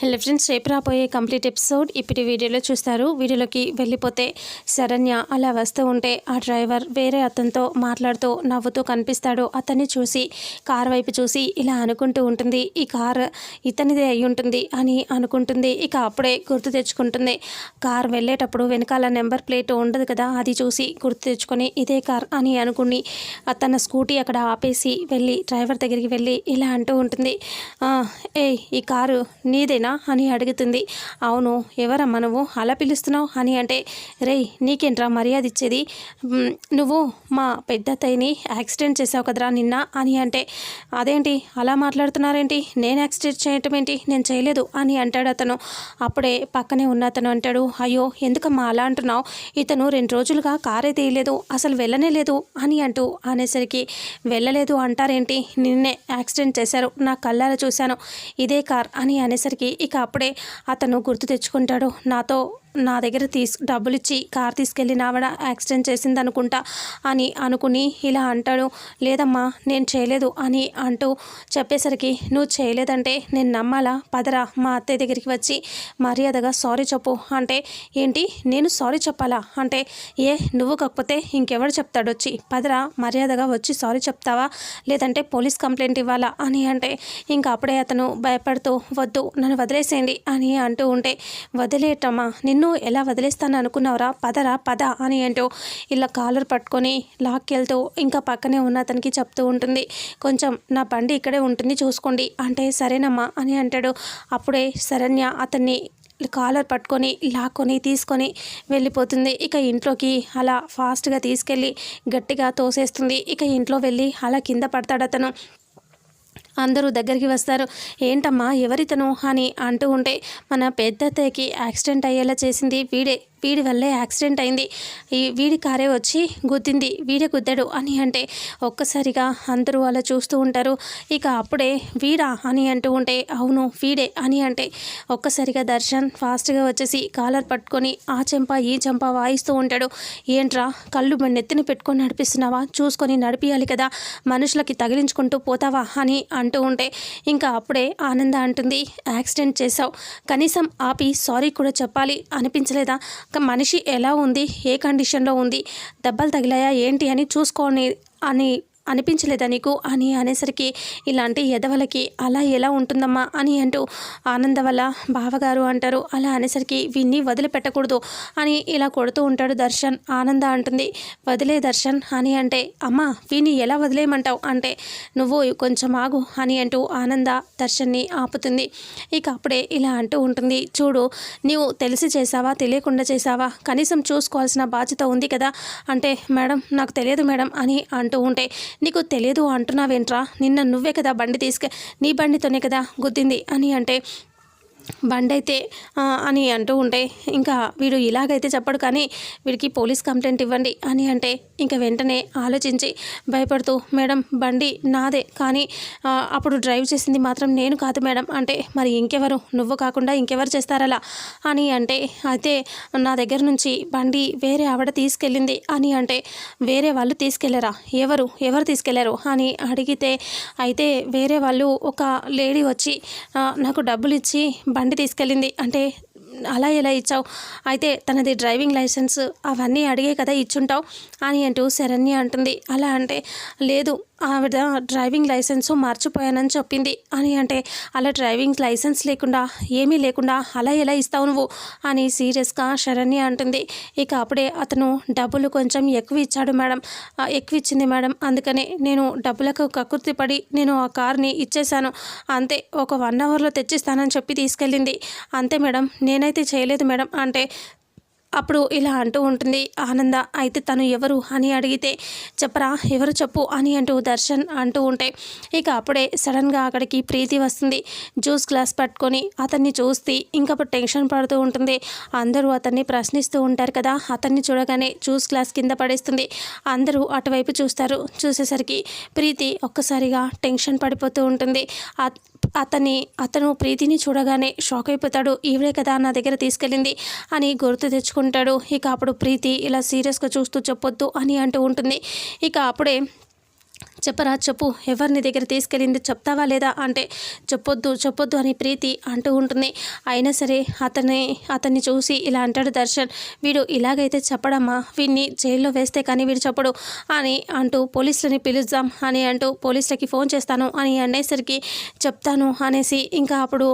Hello friends రేపు రాబోయే complete episode ఇప్పుడు వీడియోలో చూస్తారు. వీడియోలోకి వెళ్ళిపోతే శరణ్య అలా వస్తూ ఉంటే ఆ డ్రైవర్ వేరే అతనితో మాట్లాడుతూ నవ్వుతూ కనిపిస్తాడు. అతన్ని చూసి కార్ వైపు చూసి ఇలా అనుకుంటూ ఉంటుంది. ఈ కార్ ఇతనిదే అయి ఉంటుంది అని అనుకుంటుంది. ఇక అప్పుడే గుర్తు తెచ్చుకుంటుంది. కార్ వెళ్ళేటప్పుడు వెనకాల నెంబర్ ప్లేట్ ఉండదు కదా అది చూసి గుర్తు తెచ్చుకొని ఇదే కార్ అని అనుకుని తన స్కూటీ అక్కడ ఆపేసి వెళ్ళి డ్రైవర్ దగ్గరికి వెళ్ళి ఇలా అంటూ ఉంటుంది. ఏ ఈ కారు నీదేనా? అని అడుగుతుంది. అవును ఎవరమ్మా నువ్వు? అలా పిలుస్తున్నావు అని అంటే రేయ్ నీకేంట్రా మర్యాద ఇచ్చేది? నువ్వు మా పెద్ద అత్తయ్యని యాక్సిడెంట్ చేసావు కదరా నిన్న అని అంటే అదేంటి? అలా మాట్లాడుతున్నారేంటి? నేను యాక్సిడెంట్ చేయటం ఏంటి? నేను చేయలేదు అని అంటాడు అతను. అప్పుడే పక్కనే ఉన్న అతను అంటాడు అయ్యో ఎందుకమ్మా అలా అంటున్నావు? ఇతను రెండు రోజులుగా కారే తీయలేదు అసలు వెళ్ళనే లేదు అని అంటూ అనేసరికి వెళ్ళలేదు అంటారేంటి? నిన్నే యాక్సిడెంట్ చేశారు నా కళ్ళారా చూశాను ఇదే కార్ అని అనేసరికి ఇక అప్పుడే అతను గుర్తు తెచ్చుకుంటాడు. నాతో నా దగ్గర తీసు డబ్బులు ఇచ్చి కార్ తీసుకెళ్ళి నావడ యాక్సిడెంట్ చేసింది అనుకుంటా అని అనుకుని ఇలా అంటాడు. లేదమ్మా నేను చేయలేదు అని అంటూ చెప్పేసరికి నువ్వు చేయలేదంటే నేను నమ్మాలా? పదరా మా అత్తయ్య దగ్గరికి వచ్చి మర్యాదగా సారీ చెప్పు. అంటే ఏంటి? నేను సారీ చెప్పాలా? అంటే ఏ నువ్వు కాకపోతే ఇంకెవడు చెప్తాడు? వచ్చి పదరా మర్యాదగా వచ్చి సారీ చెప్తావా? లేదంటే పోలీస్ కంప్లైంట్ ఇవ్వాలా? అని అంటే ఇంకా అప్పుడే అతను భయపడుతూ వద్దు నన్ను వదిలేసేయండి అని అంటూ ఉంటే వదిలేటమ్మా నిన్ను నిన్ను ఎలా వదిలేస్తాను అనుకున్నావురా? పదరా? పద అని అంటూ ఇలా కాలర్ పట్టుకొని లాక్కెళ్తూ ఇంకా పక్కనే ఉన్న అతనికి చెప్తూ ఉంటుంది. కొంచెం నా బండి ఇక్కడే ఉంటుంది చూసుకోండి. అంటే సరేనమ్మా అని అంటాడు. అప్పుడే శరణ్య అతన్ని కాలర్ పట్టుకొని లాక్కొని తీసుకొని వెళ్ళిపోతుంది. ఇక ఇంట్లోకి అలా ఫాస్ట్గా తీసుకెళ్ళి గట్టిగా తోసేస్తుంది. ఇక ఇంట్లో వెళ్ళి అలా కింద పడతాడు అతను. అందరూ దగ్గరికి వస్తారు. ఏంటమ్మా ఎవరితను? అని అంటూ ఉంటే మన పెద్దత్తయ్యకి యాక్సిడెంట్ అయ్యేలా చేసింది. వీడే వీడి వల్లే యాక్సిడెంట్ అయింది. ఈ వీడి కారే వచ్చి గుద్దింది. వీడే గుద్దాడు అని అంటే ఒక్కసారిగా అందరూ అలా చూస్తూ ఉంటారు. ఇక అప్పుడే వీడా? అని అంటూ ఉంటే అవును వీడే అని అంటే ఒక్కసారిగా దర్శన్ ఫాస్ట్గా వచ్చేసి కాలర్ పట్టుకొని ఆ చెంప ఈ చెంప వాయిస్తూ ఉంటాడు. ఏంట్రా కళ్ళు నెత్తిని పెట్టుకొని నడిపిస్తున్నావా? చూసుకొని నడిపియాలి కదా. మనుషులకి తగిలించుకుంటూ పోతావా? అని అంటూ ఉంటే ఇంకా అప్పుడే ఆనంద అంటుంది యాక్సిడెంట్ చేశావు. కనీసం ఆపి సారీ కూడా చెప్పాలి అనిపించలేదా? మనిషి ఎలా ఉంది? ఏ కండిషన్లో ఉంది? దెబ్బలు తగిలాయా? ఏంటి అని చూసుకోని అని అనిపించలేదా నీకు? అని అనేసరికి ఇలాంటి ఎదవలకి అలా ఎలా ఉంటుందమ్మా? అని అంటూ ఆనంద వల్ల బావగారు అంటారు. అలా అనేసరికి విన్ని వదిలిపెట్టకూడదు. అని ఇలా కొడుతూ ఉంటాడు దర్శన్. ఆనంద అంటుంది వదిలే దర్శన్. అని అంటే అమ్మా విని ఎలా వదిలేయమంటావు? అంటే నువ్వు కొంచెం ఆగు. అని అంటూ ఆనంద దర్శన్ని ఆపుతుంది. ఇక అప్పుడే ఇలా అంటూ ఉంటుంది చూడు నీవు తెలిసి చేసావా తెలియకుండా చేసావా కనీసం చూసుకోవాల్సిన బాధ్యత ఉంది కదా? అంటే మేడం నాకు తెలియదు మేడం అని అంటూ ఉంటే నీకు తెలియదు అంటున్నావేంట్రా? నిన్న నువ్వే కదా బండి తీసుకె నీ బండితోనే కదా గుద్దింది అని అంటే బండి అయితే అని అంటూ ఉంటే ఇంకా వీడు ఇలాగైతే చెప్పడు కానీ వీడికి పోలీస్ కంప్లైంట్ ఇవ్వండి అని అంటే ఇంకా వెంటనే ఆలోచించి భయపడుతూ మేడం బండి నాదే కానీ అప్పుడు డ్రైవ్ చేసింది మాత్రం నేను కాదు మేడం అంటే మరి ఇంకెవరు? నువ్వు కాకుండా ఇంకెవరు చేస్తారలా? అని అంటే అయితే నా దగ్గర నుంచి బండి వేరే ఆవిడ తీసుకెళ్ళింది అని అంటే వేరే వాళ్ళు తీసుకెళ్ళారా ఎవరు? ఎవరు తీసుకెళ్ళారు అని అడిగితే అయితే వేరే వాళ్ళు ఒక లేడీ వచ్చి నాకు డబ్బులు ఇచ్చి బండి తీసుకెళ్ళింది. అంటే అలా ఎలా ఇచ్చావు? అయితే తనది డ్రైవింగ్ లైసెన్స్ అవన్నీ అడిగే కదా ఇచ్చుంటావు అని అంటూ శరణ్య అంటుంది. అలా అంటే లేదు ఆవిడ డ్రైవింగ్ లైసెన్స్ మర్చిపోయానని చెప్పింది. అని అంటే అలా డ్రైవింగ్ లైసెన్స్ లేకుండా ఏమీ లేకుండా అలా ఎలా ఇస్తావు నువ్వు? అని సీరియస్గా శరణ్య అంటుంది. ఇక అప్పుడే అతను డబ్బులు కొంచెం ఎక్కువ ఇచ్చాడు మేడం. ఎక్కువ ఇచ్చింది మేడం. అందుకనే నేను డబ్బులకు కకృతి పడి నేను ఆ కార్ని ఇచ్చేశాను. అంతే ఒక వన్ అవర్లో తెచ్చిస్తానని చెప్పి తీసుకెళ్ళింది. అంతే మేడం నేనైతే చేయలేదు మేడం. అంటే అప్పుడు ఇలా అంటూ ఉంటుంది ఆనంద అయితే తను ఎవరు? అని అడిగితే చెప్పరా ఎవరు చెప్పు? అని అంటూ దర్శన్ అంటూ ఉంటే ఇక అప్పుడే సడన్గా అక్కడికి ప్రీతి వస్తుంది. జ్యూస్ గ్లాస్ పట్టుకొని అతన్ని చూస్తే ఇంకప్పుడు టెన్షన్ పడుతూ ఉంటుంది. అందరూ అతన్ని ప్రశ్నిస్తూ ఉంటారు కదా అతన్ని చూడగానే జ్యూస్ గ్లాస్ కింద పడేస్తుంది. అందరూ అటువైపు చూస్తారు. చూసేసరికి ప్రీతి ఒక్కసారిగా టెన్షన్ పడిపోతూ ఉంటుంది. అతన్ని అతను ప్రీతిని చూడగానే షాక్ అయిపోతాడు. ఈవిడే కదా నా దగ్గర తీసుకెళ్ళింది అని గుర్తు తెచ్చుకుంటాడు ఇక అప్పుడు ప్రీతి ఇలా సీరియస్గా చూస్తూ చెప్పొద్దు అని అంటూ ఉంటుంది. ఇక అప్పుడే చెప్పరా చెప్పు ఎవరిని దగ్గర తీసుకెళ్ళింది చెప్తావా లేదా అంటే చెప్పొద్దు చెప్పొద్దు అని ప్రీతి అంటూ ఉంటుంది. అయినా సరే అతని అతన్ని చూసి ఇలా అంటాడు దర్శన్ వీడు ఇలాగైతే చెప్పడమ్మా వీడిని జైల్లో వేస్తే కానీ వీడు చెప్పడు అని అంటూ పోలీసులని పిలుద్దాం అని అంటూ పోలీసులకి ఫోన్ చేస్తాను అని అనేసరికి చెప్తాను అనేసి ఇంకా అప్పుడు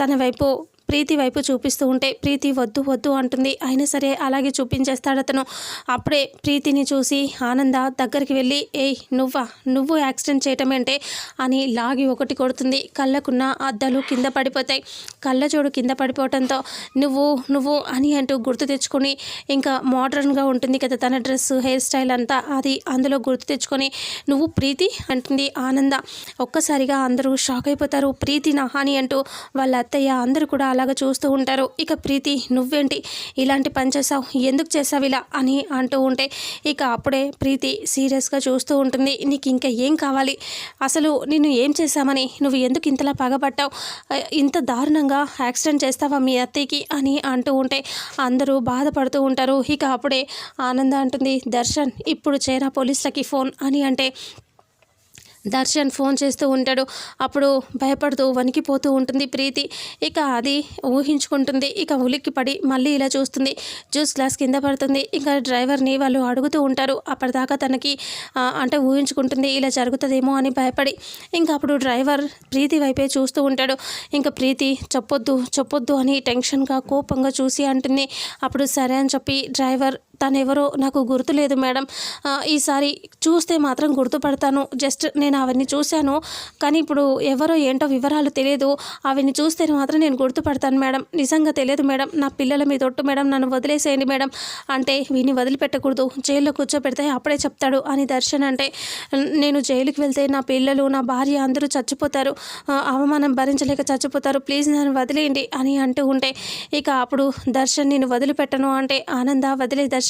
తన వైపు ప్రీతి వైపు చూపిస్తూ ఉంటే ప్రీతి వద్దు వద్దు అంటుంది. అయినా సరే అలాగే చూపించేస్తాడు అతను. అప్పుడే ప్రీతిని చూసి ఆనంద దగ్గరికి వెళ్ళి ఏయ్ నువ్వా? నువ్వు యాక్సిడెంట్ చేయటం ఏంటే అని లాగి ఒకటి కొడుతుంది. కళ్ళకున్న అద్దాలు కింద పడిపోతాయి. కళ్ళజోడు కింద పడిపోవటంతో నువ్వు నువ్వు అని అంటూ గుర్తు తెచ్చుకొని ఇంకా మోడర్న్గా ఉంటుంది కదా తన డ్రెస్ హెయిర్ స్టైల్ అంతా అది అందులో గుర్తు తెచ్చుకొని నువ్వు ప్రీతి? అంటుంది ఆనంద. ఒక్కసారిగా అందరూ షాక్ అయిపోతారు. ప్రీతినా? అని అంటూ వాళ్ళ అత్తయ్య అందరూ కూడా అలాగ చూస్తూ ఉంటారు. ఇక ప్రీతి నువ్వేంటి ఇలాంటి పని చేసావు ఎందుకు చేసావు ఇలా? అని అంటూ ఉంటే ఇక అప్పుడే ప్రీతి సీరియస్గా చూస్తూ ఉంటుంది. నీకు ఇంకా ఏం కావాలి? అసలు నిన్ను ఏం చేశామని? నువ్వు ఎందుకు ఇంతలా పగబట్టావు? ఇంత దారుణంగా యాక్సిడెంట్ చేస్తావా మీ అత్తయ్యకి? అని అంటూ ఉంటే అందరూ బాధపడుతూ ఉంటారు. ఇక అప్పుడే ఆనంద అంటుంది దర్శన్ ఇప్పుడు చేరా పోలీసులకి ఫోన్ అని అంటే దర్శన్ ఫోన్ చేస్తూ ఉంటాడు. అప్పుడు భయపడుతూ వణికిపోతూ ఉంటుంది ప్రీతి. ఇక అది ఊహించుకుంటుంది. ఇక ఉలిక్కి పడి మళ్ళీ ఇలా చూస్తుంది. జ్యూస్ గ్లాస్ కింద పడుతుంది. ఇంకా డ్రైవర్ని వాళ్ళు అడుగుతూ ఉంటారు. అప్పటిదాకా తనకి అంటే ఊహించుకుంటుంది ఇలా జరుగుతుందేమో అని భయపడి. ఇంకా అప్పుడు డ్రైవర్ ప్రీతి వైపే చూస్తూ ఉంటాడు. ఇంకా ప్రీతి చెప్పొద్దు చెప్పొద్దు అని టెన్షన్గా కోపంగా చూసి అంటుంది. అప్పుడు సరే అని చెప్పి డ్రైవర్ తను ఎవరో నాకు గుర్తులేదు మేడం. ఈసారి చూస్తే మాత్రం గుర్తుపడతాను. జస్ట్ నేను అవన్నీ చూశాను. కానీ ఇప్పుడు ఎవరో ఏంటో వివరాలు తెలియదు. అవన్నీ చూస్తే మాత్రం నేను గుర్తుపడతాను మేడం. నిజంగా తెలియదు మేడం. నా పిల్లల మీద ఒట్టు మేడం. నన్ను వదిలేసేయండి మేడం. అంటే వీని వదిలిపెట్టకూడదు. జైల్లో కూర్చోబెడితే అప్పుడే చెప్తాడు అని దర్శన్ అంటే నేను జైలుకి వెళ్తే నా పిల్లలు నా భార్య అందరూ చచ్చిపోతారు. అవమానం భరించలేక చచ్చిపోతారు. ప్లీజ్ నన్ను వదిలేయండి అని అంటూ ఉంటే ఇక అప్పుడు దర్శన్ నేను వదిలిపెట్టను అంటే ఆనంద వదిలే దర్శన్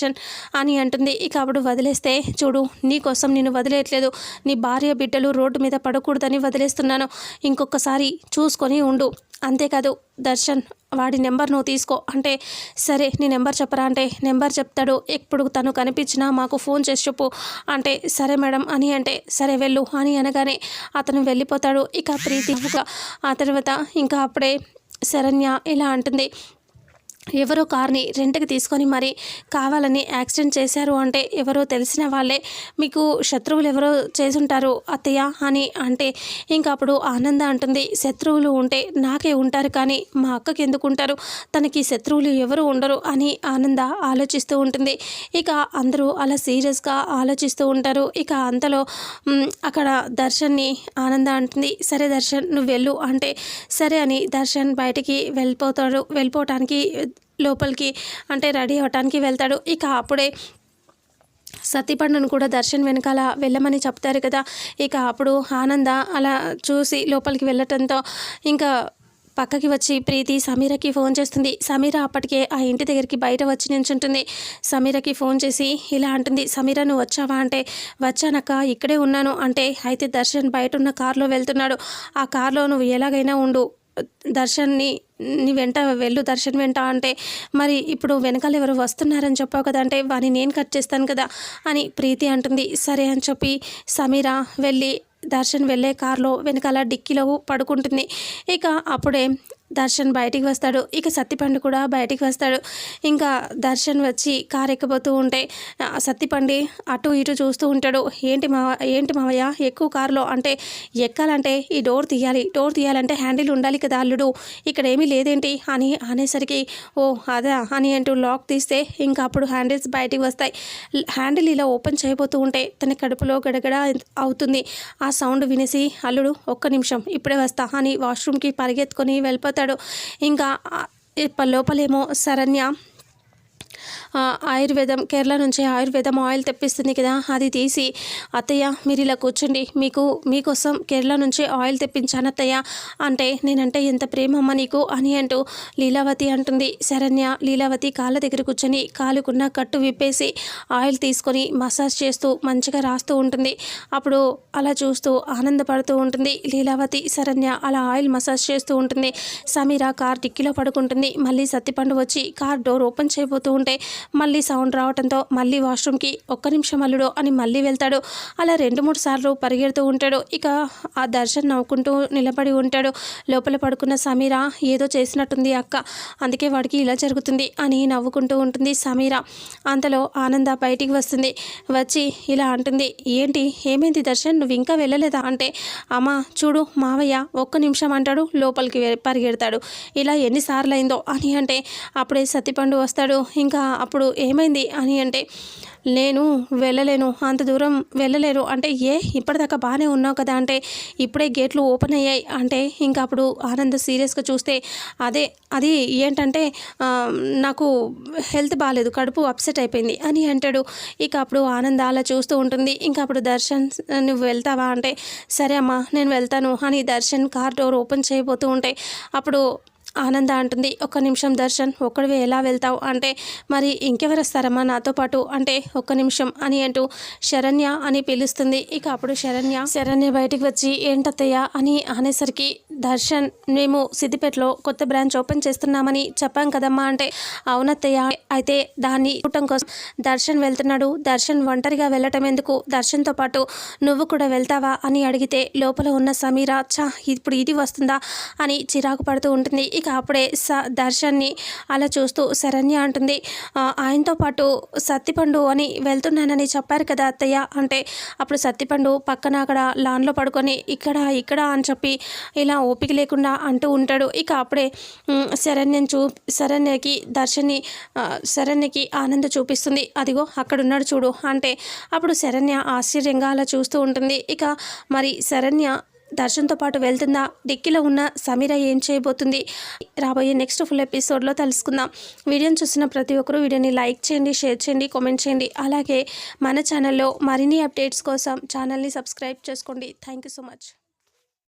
అని అంటుంది. ఇక అప్పుడు వదిలేస్తే చూడు నీకోసం నేను వదిలేయట్లేదు. నీ భార్య బిడ్డలు రోడ్డు మీద పడకూడదని వదిలేస్తున్నాను. ఇంకొకసారి చూసుకొని ఉండు. అంతేకాదు దర్శన్ వాడి నెంబర్ నువ్వు తీసుకో. అంటే సరే నీ నెంబర్ చెప్పరా అంటే నెంబర్ చెప్తాడు. ఎప్పుడు తను కనిపించినా మాకు ఫోన్ చేసి చెప్పు. అంటే సరే మేడం అని అంటే సరే వెళ్ళు అని అనగానే అతను వెళ్ళిపోతాడు. ఇక ప్రీతి ఆ తర్వాత ఇంకా అప్పుడే శరణ్య ఇలా అంటుంది. ఎవరో కార్ని రెంట్కి తీసుకొని మరి కావాలని యాక్సిడెంట్ చేశారు అంటే ఎవరో తెలిసిన వాళ్ళే. మీకు శత్రువులు ఎవరో చేసుంటారు అత్తయ్య అని అంటే ఇంకా అప్పుడు ఆనంద అంటుంది శత్రువులు ఉంటే నాకే ఉంటారు కానీ మా అక్కకి ఎందుకు ఉంటారు? తనకి శత్రువులు ఎవరు ఉండరు అని ఆనంద ఆలోచిస్తూ ఉంటుంది. ఇక అందరూ అలా సీరియస్గా ఆలోచిస్తూ ఉంటారు. ఇక అంతలో అక్కడ దర్శన్ని ఆనంద అంటుంది సరే దర్శన్ నువ్వు వెళ్ళు అంటే సరే అని దర్శన్ బయటికి వెళ్ళిపోతాడు. వెళ్ళిపోవటానికి లోపలికి అంటే రెడీ అవ్వటానికి వెళ్తాడు. ఇక అప్పుడే సతీపండును కూడా దర్శన్ వెనకాల వెళ్ళమని చెప్తారు కదా. ఇక అప్పుడు ఆనంద అలా చూసి లోపలికి వెళ్ళటంతో ఇంకా పక్కకి వచ్చి ప్రీతి సమీరకి ఫోన్ చేస్తుంది. సమీర అప్పటికే ఆ ఇంటి దగ్గరికి బయట వచ్చి నించుంటుంది సమీరకి ఫోన్ చేసి ఇలా అంటుంది సమీర నువ్వు వచ్చావా? అంటే వచ్చానక్క ఇక్కడే ఉన్నాను. అంటే అయితే దర్శన్ బయట ఉన్న కారులో వెళ్తున్నాడు. ఆ కారులో నువ్వు ఎలాగైనా ఉండు. దర్శన్ని నీ వెంట వెళ్ళు దర్శన్ వెంట అంటే మరి ఇప్పుడు వెనకాల ఎవరు వస్తున్నారని చెప్పావు కదా అంటే వాని నేను కట్ చేస్తాను కదా అని ప్రీతి అంటుంది. సరే అని చెప్పి సమీర వెళ్ళి దర్శన్ వెళ్ళే కారులో వెనకాల డిక్కీలో పడుకుంటుంది. ఇక అప్పుడే దర్శన్ బయటికి వస్తాడు. ఇక సత్తిపండు కూడా బయటికి వస్తాడు. ఇంకా దర్శన్ వచ్చి కారు ఎక్కబోతూ ఉంటే సత్తిపండి అటు ఇటు చూస్తూ ఉంటాడు. ఏంటి మావ ఏంటి మావయ్య? ఎక్కువ కారులో అంటే ఎక్కాలంటే ఈ డోర్ తీయాలి. డోర్ తీయాలంటే హ్యాండిల్ ఉండాలి కదా అల్లుడు. ఇక్కడ ఏమీ లేదేంటి? అని అనేసరికి ఓ అదా అని అంటూ లాక్ తీస్తే ఇంకా అప్పుడు హ్యాండిల్స్ బయటికి వస్తాయి. హ్యాండిల్ ఇలా ఓపెన్ చేయబోతూ ఉంటే తన కడుపులో గడగడ అవుతుంది. ఆ సౌండ్ వినేసి అల్లుడు ఒక్క నిమిషం ఇప్పుడే వస్తా అని వాష్రూమ్కి పరిగెత్తుకొని వెళ్ళిపోతాడు. ఇంకా లోపలేమో శరణ్య ఆయుర్వేదం కేరళ నుంచి ఆయుర్వేదం ఆయిల్ తెప్పిస్తుంది కదా అది తీసి అత్తయ్య మీరు ఇలా కూర్చోండి మీకు మీకోసం కేరళ నుంచి ఆయిల్ తెప్పించాను అత్తయ్య. అంటే నేనంటే ఎంత ప్రేమమ్మ నీకు? అని అంటూ లీలావతి అంటుంది. శరణ్య లీలావతి కాళ్ళ దగ్గర కూర్చొని కాలుకున్న కట్టు విప్పేసి ఆయిల్ తీసుకొని మసాజ్ చేస్తూ మంచిగా రాస్తూ ఉంటుంది. అప్పుడు అలా చూస్తూ ఆనందపడుతూ ఉంటుంది లీలావతి శరణ్య అలా ఆయిల్ మసాజ్ చేస్తూ ఉంటుంది. సమీర కార్ డిక్కీలో పడుకుంటుంది. మళ్ళీ సత్తిపండు వచ్చి కార్ డోర్ ఓపెన్ చేయబోతూ ఉంటే మళ్ళీ సౌండ్ రావడంతో మళ్ళీ వాష్రూమ్కి ఒక్క నిమిషం అల్లుడు అని మళ్ళీ వెళ్తాడు. అలా రెండు మూడు సార్లు పరిగెడుతూ ఉంటాడు. ఇక ఆ దర్శన్ నవ్వుకుంటూ నిలబడి ఉంటాడు. లోపల పడుకున్న సమీర ఏదో చేసినట్టుంది అక్క. అందుకే వాడికి ఇలా జరుగుతుంది అని నవ్వుకుంటూ ఉంటుంది సమీర. అంతలో ఆనంద బయటికి వస్తుంది. వచ్చి ఇలా అంటుంది. ఏంటి? ఏమైంది దర్శన్? నువ్వు ఇంకా వెళ్ళలేదా? అంటే అమ్మ చూడు మావయ్య ఒక్క నిమిషం అంటాడు. లోపలికి పరిగెడతాడు. ఇలా ఎన్నిసార్లు అయిందో అని అంటే అప్పుడే సత్తిపండు వస్తాడు. ఇంకా అప్పుడు ఏమైంది అని అంటే నేను వెళ్ళలేను అంత దూరం వెళ్ళలేను అంటే ఏ ఇప్పటిదాకా బాగానే ఉన్నావు కదా అంటే ఇప్పుడే గేట్లు ఓపెన్ అయ్యాయి. అంటే ఇంకా అప్పుడు ఆనంద్ సీరియస్గా చూస్తే అదే అది ఏంటంటే నాకు హెల్త్ బాగాలేదు కడుపు అప్సెట్ అయిపోయింది అని అంటాడు. ఇక అప్పుడు ఆనంద్ అలా చూస్తూ ఉంటుంది. ఇంకా అప్పుడు దర్శన్ నువ్వు వెళ్తావా? అంటే సరే అమ్మా నేను వెళ్తాను అని దర్శన్ కార్ డోర్ ఓపెన్ చేయబోతూ ఉంటే అప్పుడు ఆనంద అంటుంది ఒక్క నిమిషం దర్శన్ ఒక్కడివే ఎలా వెళ్తావు? అంటే మరి ఇంకెవరు వస్తారమ్మా నాతో పాటు? అంటే ఒక్క నిమిషం అని అంటూ శరణ్య అని పిలుస్తుంది. ఇక అప్పుడు శరణ్య శరణ్య బయటికి వచ్చి ఏంటత్తయ్య? అని అనేసరికి దర్శన్ మేము సిద్దిపేటలో కొత్త బ్రాంచ్ ఓపెన్ చేస్తున్నామని చెప్పాం కదమ్మా. అంటే అవునత్తయ్య. అయితే దాన్ని కూటం కోసం దర్శన్ వెళ్తున్నాడు. దర్శన్ ఒంటరిగా వెళ్ళటం ఎందుకు? దర్శన్తో పాటు నువ్వు కూడా వెళ్తావా? అని అడిగితే లోపల ఉన్న సమీరా చా ఇప్పుడు ఇది వస్తుందా? అని చిరాకు పడుతూ ఉంటుంది. ఇక అప్పుడే స దర్శన్ని అలా చూస్తూ శరణ్య అంటుంది ఆయనతో పాటు సత్తిపండు అని వెళ్తున్నానని చెప్పారు కదా అత్తయ్య. అంటే అప్పుడు సత్తిపండు పక్కన అక్కడ లాన్లో పడుకొని ఇక్కడ ఇక్కడ? అని చెప్పి ఇలా ఓపిక లేకుండా అంటూ ఉంటాడు. ఇక అప్పుడే శరణ్యం చూ శరణ్యకి దర్శన్ని శరణ్యకి ఆనంద చూపిస్తుంది. అదిగో అక్కడున్నాడు చూడు. అంటే అప్పుడు శరణ్య ఆశ్చర్యంగా అలా చూస్తూ ఉంటుంది. ఇక మరి శరణ్య దర్శన్తో పాటు వెళ్తుందా డిక్కీలో ఉన్న సమీర ఏం చేయబోతుంది? రాబోయే నెక్స్ట్ ఫుల్ ఎపిసోడ్లో తెలుసుకుందాం. వీడియోని చూసిన ప్రతి ఒక్కరూ వీడియోని లైక్ చేయండి షేర్ చేయండి కామెంట్ చేయండి. అలాగే మన ఛానల్లో మరిన్ని అప్డేట్స్ కోసం ఛానల్ని సబ్స్క్రైబ్ చేసుకోండి. Thank you so much.